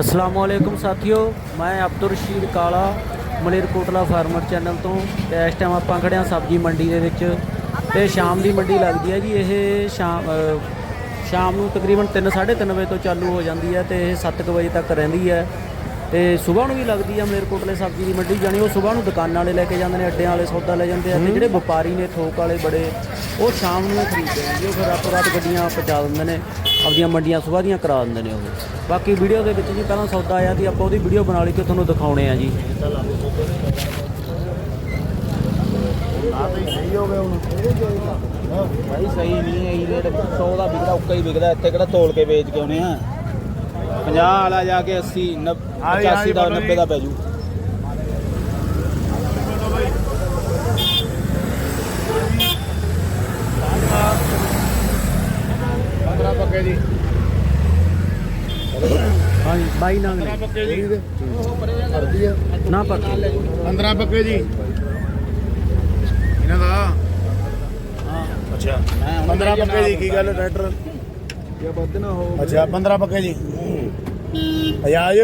ਅਸਲਾਮੁਅਲੈਕੁਮ ਸਾਥੀਓ, ਮੈਂ ਅਬਦੁਰ ਰਸ਼ੀਦ ਕਾਲਾ ਮਲੇਰਕੋਟਲਾ ਫਾਰਮਰ ਚੈਨਲ ਤੋਂ ਤੇ ਇਸ ਟਾਈਮ ਆਪਾਂ ਖੜੇ ਹਾਂ ਸਬਜ਼ੀ ਮੰਡੀ ਦੇ ਵਿੱਚ ਤੇ ਸ਼ਾਮ ਦੀ ਮੰਡੀ ਲੱਗਦੀ ਹੈ ਜੀ, ਇਹ ਸ਼ਾਮ ਸ਼ਾਮ ਨੂੰ ਤਕਰੀਬਨ 3:30 ਵਜੇ ਤੋਂ ਚਾਲੂ ਹੋ ਜਾਂਦੀ ਹੈ ਤੇ ਇਹ 7 ਵਜੇ ਤੱਕ ਰਹਿੰਦੀ ਹੈ। ਤੇ ਸਵੇਰ ਨੂੰ ਵੀ ਲੱਗਦੀ ਹੈ ਮਲੇਰਕੋਟਲੇ ਸਬਜ਼ੀ ਦੀ ਮੰਡੀ ਜਾਣੀ ਉਹ ਸਵੇਰ ਨੂੰ ਦੁਕਾਨਾਂ ਵਾਲੇ ਲੈ ਕੇ ਜਾਂਦੇ ਨੇ ਅੱਡਿਆਂ ਵਾਲੇ ਸੌਦਾ ਲੈ ਜਾਂਦੇ ਆ ਤੇ ਜਿਹੜੇ ਵਪਾਰੀ ਨੇ ਥੋਕ ਵਾਲੇ ਬੜੇ ਉਹ ਸ਼ਾਮ ਨੂੰ ਹੀ ਖਰੀਦਦੇ ਨੇ ਜੀ ਉਹ ਫਿਰ ਰਾਤੋਂ ਰਾਤ ਗੱਡੀਆਂ ਪਹੁੰਚਾ ਦਿੰਦੇ ਨੇ ਆਪਦੀਆਂ ਮੰਡੀਆਂ ਸੁਬਾਹ ਦੀਆਂ ਕਰਾ ਦਿੰਦੇ ਨੇ ਉਹ। ਬਾਕੀ ਵੀਡੀਓ ਦੇ ਵਿੱਚ ਜੀ ਪਹਿਲਾਂ ਸੌਦਾ ਆਇਆ ਸੀ ਆਪਾਂ ਉਹਦੀ ਵੀਡੀਓ ਬਣਾ ਲਈ ਤੇ ਤੁਹਾਨੂੰ ਦਿਖਾਉਣੇ ਆ ਜੀ। ਭਾਈ ਸਹੀ ਨਹੀਂ ਹੈ ਇਹ ਰੇਟ 100 ਦਾ ਵਿਕਦਾ ਉੱਕਾ ਹੀ ਵਿਕਦਾ ਇੱਥੇ ਕਿਹੜਾ ਤੋਲ ਕੇ ਵੇਚ ਕੇ ਆਉਣੇ ਆ? 50 ਵਾਲਾ ਜਾ ਕੇ 80 90 85 ਦਾ 90 ਦਾ ਪੈ ਜੂ। ਪੰਦਰਾਂ ਪੱਕੇ ਜੀ। ਹਾਂਜੀ ਬਾਈ ਨੰਗ ਨੇ ਪੱਕੇ ਜੀ। ਆ ਨਾ ਪੱਕੇ। 15 ਪੱਕੇ ਜੀ। ਇਹਨਾਂ ਦਾ। ਹਾਂ ਅੱਛਾ। ਮੈਂ ਹੁਣ 15 ਪੱਕੇ ਜੀ ਕੀ ਗੱਲ ਟਰੈਕਟਰ? ਜੇ ਵੱਧ ਨਾ ਹੋ ਅੱਛਾ 15 ਪੱਕੇ ਜੀ। ਅਜਾਜ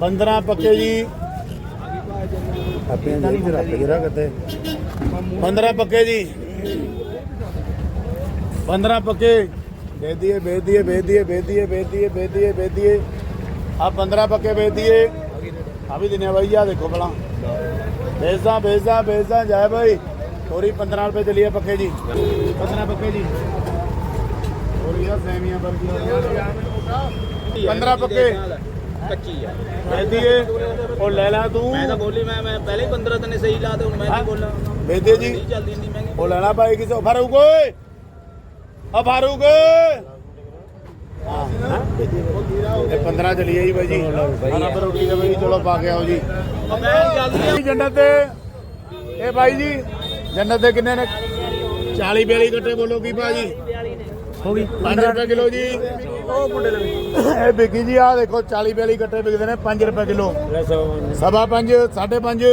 15 ਪੱਕੇ ਜੀ ਆਪੇ ਨਹੀਂ ਫਿਰ ਰੱਖ ਜਰਾ ਕਿਤੇ 15 ਪੱਕੇ ਜੀ 15 ਪੱਕੇ ਵੇਚ ਦੀਏ ਵੇਚ ਦੀਏ ਵੇਚ ਦੀਏ ਵੇਚ ਦੀਏ ਵੇਚ ਦੀਏ ਵੇਚ ਦੀਏ ਵੇਚ ਦੀਏ ਆ 15 ਪੱਕੇ ਵੇਚ ਦੀਏ ਆ ਵੀ ਦਿਨੇ ਬਾਈ ਆ ਦੇਖੋ ਭਲਾ ਵੇਚਦਾ ਵੇਚਦਾ ਵੇਚਦਾ ਜਾਏ ਭਾਈ ਥੋੜੀ 15 ਰੁਪਏ ਚਲੀਏ ਪੱਕੇ ਜੀ 15 ਪੱਕੇ ਜੀ ਹੋਰ ਯਾਰ ਸੈਮੀਆਂ ਬਰਗੀਆਂ 15 ਪੱਕੇ। ਕੱਚੀ ਆ। ਵੇਚ ਦੀਏ ਉਹ ਲੈ ਲੈ ਤੂੰ। ਮੈਂ ਤਾਂ ਬੋਲੀ ਮੈਂ ਮੈਂ ਪਹਿਲੇ ਹੀ 15 ਦਿਨ ਸਹੀ ਲਾ ਤੇ ਹੁਣ ਮੈਂ ਕੀ ਬੋਲਾਂ। ਵੇਚ ਦੇ ਜੀ। ਨਹੀਂ ਚੱਲਦੀ ਇੰਨੀ ਮਹਿੰਗੀ। ਉਹ ਲੈਣਾ ਭਾਈ ਕਿਸੇ ਫਾਰੂਕ ਓਏ। ਆ ਫਾਰੂਕ ਇਹ 15 ਚਲੀਏ ਜੀ ਬਾਈ ਜੀ। ਖਾਣਾ ਪਰ ਰੋਟੀ ਦੇ ਬਾਈ ਚਲੋ ਪਾ ਕੇ ਆਓ ਜੀ। ਮੈਂ ਜਲਦੀ ਜੰਨਤ ਤੇ। ਇਹ ਬਾਈ ਜੀ ਜੰਨਤ ਦੇ ਕਿੰਨੇ ਨੇ? 40 42 ਗੱਟੇ ਬੋਲੋ ਕੀ ਭਾਜੀ। ਹੋ ਗਈ। 5 ਰੁਪਏ ਕਿਲੋ ਜੀ। ਉਹ ਮੁੰਡੇ ਲੱਗੇ ਇਹ ਵਿਕੀ ਜੀ ਆ ਦੇਖੋ 40 42 ਗੱਟੇ ਵਿਕਦੇ ਨੇ 5 ਰੁਪਏ ਕਿਲੋ। ਸਵਾ 5 5.5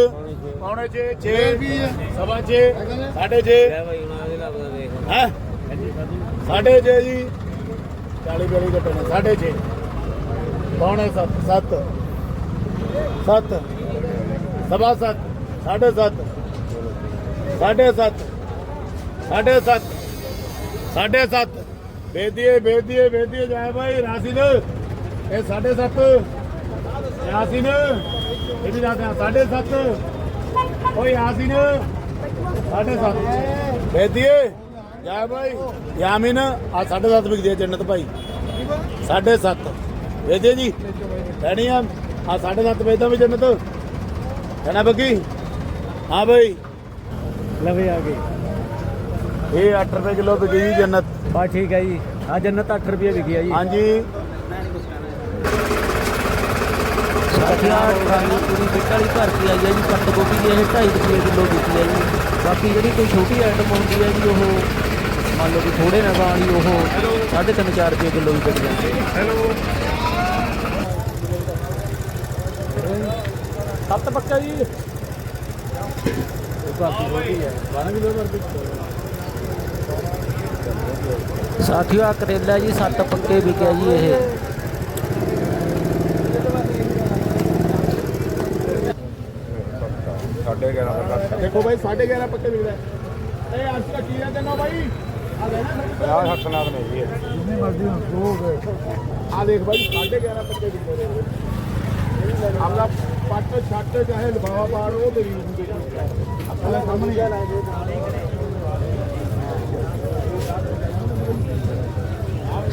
ਪੌਣੇ 6 6 ਸਵਾ 6 ਸਾਢੇ 6 ਹੈ? ਸਾਢੇ 6 ਜੀ। 40 42 ਗੱਟੇ ਨੇ ਸਾਢੇ 6 ਪੌਣੇ 7 7 7 ਸਵਾ 7 ਸਾਢੇ 7 ਸਾਢੇ 7 ਸਾਢੇ 7 ਸਾਢੇ 7 ਵੇਦੀਏ ਵੇਦੀਏ ਵੇਦੀਏ ਜਾਏ ਭਾਈ ਰਾਸਿਨ ਇਹ ਸਾਢੇ 7 ਯਾਸਿਨ ਇਹ ਵੀ ਰਾਤ ਸਾਢੇ 7 ਓਏ ਯਾਸਿਨ ਸਾਢੇ 7 ਵੇਦੀਏ ਜਾਏ ਭਾਈ। ਯਾਮਿਨ ਆ ਸਾਢੇ 7 ਵਿਕਦੀ ਜੰਨਤ ਭਾਈ। ਸਾਢੇ 7 ਵੇਦੀਏ ਜੀ ਲੈਣੀ ਆ। ਆ ਸਾਢੇ 7 ਵੇਚਦਾ ਵੀ ਜੰਨਤ। ਲੈਣਾ ਬੱਗੀ? ਹਾਂ ਭਾਈ। ਲਵੇ ਆ ਗਏ। ਇਹ 8 ਰੁਪਏ ਕਿਲੋ ਵਿਕੀ ਜੰਨਤ। ਬਾ ਠੀਕ ਹੈ ਜੀ। ਆ ਜੰਨਤ 8 ਰੁਪਏ ਵਿਕੀ ਆ ਜੀ। ਹਾਂਜੀ। ਸਾਥੀਆਂ ਟਰਾਲੀ ਪੂਰੀ ਫਿੱਟ ਵਾਲੀ ਭਰ ਕੇ ਆਈ ਹੈ ਜੀ ਪੱਤ ਗੋਭੀ ਦੀ ਇਹ 2.5 ਰੁਪਏ ਕਿਲੋ ਵਿਕੀ ਹੈ ਜੀ। ਬਾਕੀ ਜਿਹੜੀ ਕੋਈ ਛੋਟੀ ਆਈਟਮ ਹੁੰਦੀ ਹੈ ਜੀ ਉਹ ਮੰਨ ਲਓ ਕਿ ਥੋੜੇ ਨਾ ਵਾਲੀ ਉਹ 3.5 4 ਰੁਪਏ ਕਿਲੋ ਵੀ ਵਿਕ ਜਾਂਦੀ ਹੈਲੋ ਸੱਤ ਪੱਕਾ ਜੀ। ਹੈ 12 ਕਿਲੋ ਵਰਦੀ ਸਾਥੀਓ ਆ ਕਰੇਲਾ ਜੀ ਸੱਤ ਪੱਕੇ ਵਿਕਿਆ ਜੀ ਇਹ ਦੇਖੋ ਭਾਈ 11.5 ਪੱਕੇ ਵਿਕਦਾ ਹੈ। ਇਹ ਅੱਜ ਦਾ ਕੀ ਹੈ ਤੈਨੂੰ ਭਾਈ ਆ ਦੇ ਨਾ ਆ ਹੱਥਨਾਦ ਨਹੀਂ ਜੀ ਜਿੰਨੇ ਮਰਜ਼ੀ ਹੋ ਗਏ ਆ ਦੇਖ ਭਾਈ 11.5 ਪੱਕੇ ਵਿਕਦੇ ਨੇ ਆਪਣਾ ਪੱਟ ਛੱਟ ਚਾਹੇ ਲਫਾਫਾ ਪਾੜ ਉਹ ਤੇਰੀ ਹੁੰਦੀ ਹੈ ਆਪਣਾ ਸਾਹਮਣੇ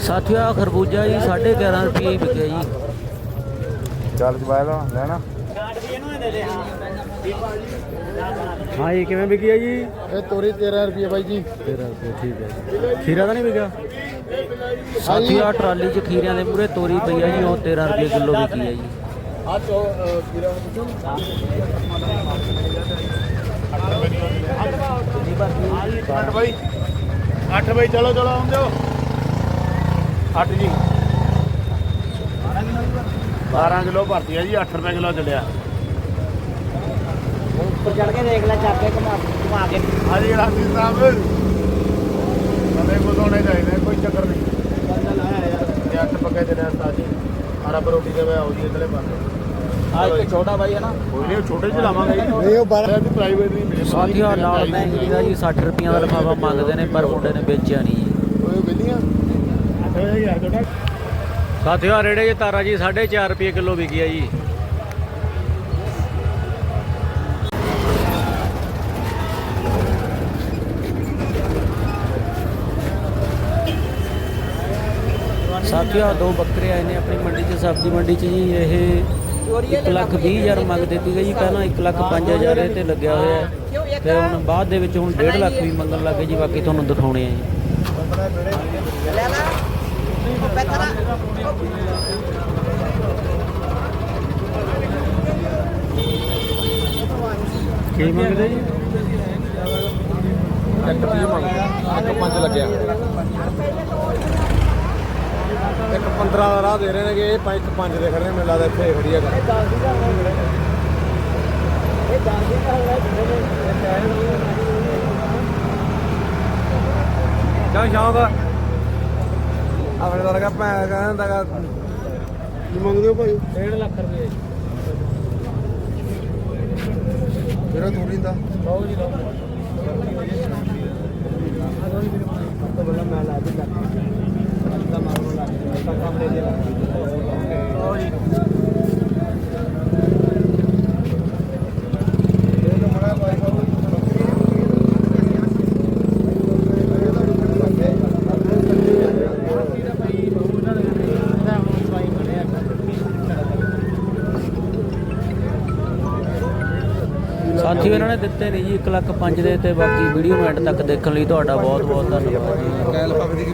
ਸਾਥੀਓ ਆਹ ਖਰਬੂਜਾ ਜੀ 11.5 ਰੁਪਏ ਵਿਕਿਆ ਜੀ। ਚੱਲ ਜਵਾਇ ਲਾ ਲੈਣਾ। ਹਾਂ ਇਹ ਕਿਵੇਂ ਵਿਕਿਆ ਜੀ? ਇਹ ਤੋਰੀ 13 ਰੁਪਏ ਬਾਈ ਜੀ। 13 ਰੁਪਏ ਠੀਕ ਹੈ। ਖੀਰਾ ਤਾਂ ਨਹੀਂ ਵਿਕਿਆ? ਸਾਥੀਓ ਆਹ ਟਰਾਲੀ 'ਚ ਖੀਰਿਆਂ ਦੇ ਪੂਰੇ ਤੋਰੀ ਪਈ ਜੀ ਉਹ 13 ਰੁਪਏ ਕਿਲੋ ਵਿਕੀ ਹੈ ਜੀ। ਆ ਚੋ ਨੂੰ ਪੁੱਛੋ ਅੱਠ ਬਾਈ 8 ਬਾਈ ਚਲੋ ਚਲੋ ਆਉਂਦੇ ਹੋ। 8 ਜੀ। 12 ਕਿਲੋ ਭਰਤੀ ਹੈ ਜੀ 8 ਰੁਪਏ ਕਿਲੋ ਚੱਲਿਆ। ਉੱਪਰ ਚੜ ਕੇ ਦੇਖ ਲੈ ਚੱਕ ਕੇ ਘੁਮਾ ਘੁਮਾ ਕੇ। ਹਾਂਜੀ ਰਾਜੀ ਸਾਹਿਬ। ਕਦੇ ਕੋ ਸੋਣੇ ਚਾਹੀਦੇ ਕੋਈ ਚੱਕਰ ਨਹੀਂ। ਇਹ ਅੱਠ ਪੱਕੇ ਚੱਲਿਆ ਉਸਤਾਦ ਜੀ। ਅਰਬ ਰੋਟੀ ਦੇ ਵੇ ਆਉਦੀ ਇਧਰਲੇ ਪਾਸੇ। ਆ ਇੱਕ ਛੋਟਾ ਬਾਈ ਹੈ ਨਾ। ਕੋਈ ਨਹੀਂ ਛੋਟੇ ਚ ਲਾਵਾਂਗੇ ਨਹੀਂ ਉਹ ਬਾਹਰ ਵੀ ਪ੍ਰਾਈਵੇਟ ਨਹੀਂ ਮਿਲੇ ਸਾਥੀਓ ਨਾਲ ਮਹਿੰਗੀ ਦਾ ਜੀ 60 ਰੁਪਈਆਂ ਦਾ ਲਿਫਾਫਾ ਮੰਗਦੇ ਨੇ ਪਰ ਮੁੰਡੇ ਨੇ ਵੇਚਿਆ ਨਹੀਂ ਜੀ। ਓਏ ਵਿਲੀਆਂ 8000 ਤੁਹਾਡਾ ਸਾਥੀਓ, ਆਹ ਰੇੜੇ ਜੇ ਤਾਰਾ ਜੀ 4.5 ਰੁਪਏ ਕਿਲੋ ਵਿਕੀ ਆ ਜੀ। ਸਾਥੀਓ, ਆਹ ਦੋ ਬੱਕਰੇ ਆਏ ਨੇ ਆਪਣੀ ਮੰਡੀ 'ਚ, ਸਬਜ਼ੀ ਮੰਡੀ 'ਚ ਜੀ, ਇਹ 1 ਲੱਖ 20 ਹਜ਼ਾਰ ਮੰਗ ਦਿੱਤੀ ਗਈ ਜੀ। ਪਹਿਲਾਂ 1 ਲੱਖ 5 ਹਜ਼ਾਰ ਇਹ ਤੇ ਲੱਗਿਆ ਹੋਇਆ ਹੈ। ਤੇ ਹੁਣ ਬਾਅਦ ਦੇ ਵਿੱਚ ਹੁਣ 1.5 ਲੱਖ ਵੀ ਮੰਗਣ ਲੱਗੇ ਜੀ, ਬਾਕੀ ਤੁਹਾਨੂੰ ਦਿਖਾਉਣੇ ਆ ਜੀ। ਕੀ ਮੰਗਦੇ ਜੀ? ਇੱਕ 30 ਮੰਗਦਾ ਇੱਕ 5 ਲੱਗਿਆ। ਇੱਕ 15 ਦਾ ਰਾਹ ਦੇ ਰਹੇ ਨੇਗੇ। ਇਹ ਪੰਜ ਇੱਕ 5 ਦੇ ਖੜੇ ਨੇ, ਮੈਨੂੰ ਲੱਗਦਾ ਇੱਥੇ ਖੜੀ ਹੈਗਾ। ਕਿਉਂ ਸ਼ੌਂਕ ਆਪਣੇ ਵਰਗਾ ਭੈਣ ਕਹਿੰਦਾ ਕੀ ਮੰਗਦੇ ਹੋ ਭਾਈ। 1.5 ਲੱਖ ਰੁਪਏ। ਮੇਰਾ ਥੋੜੀ ਦਾ ਲਓ ਜੀ ਲਓ। ਸਾਥੀਓ ਇਹਨਾਂ ਨੇ ਦਿੱਤੇ ਨਹੀਂ ਜੀ 1 ਲੱਖ 5 ਦੇ ਤੇ ਬਾਕੀ ਵੀਡੀਓ ਨੂੰ ਐਂਡ ਤੱਕ ਦੇਖਣ ਲਈ ਤੁਹਾਡਾ ਬਹੁਤ ਬਹੁਤ ਧੰਨਵਾਦ ਜੀ।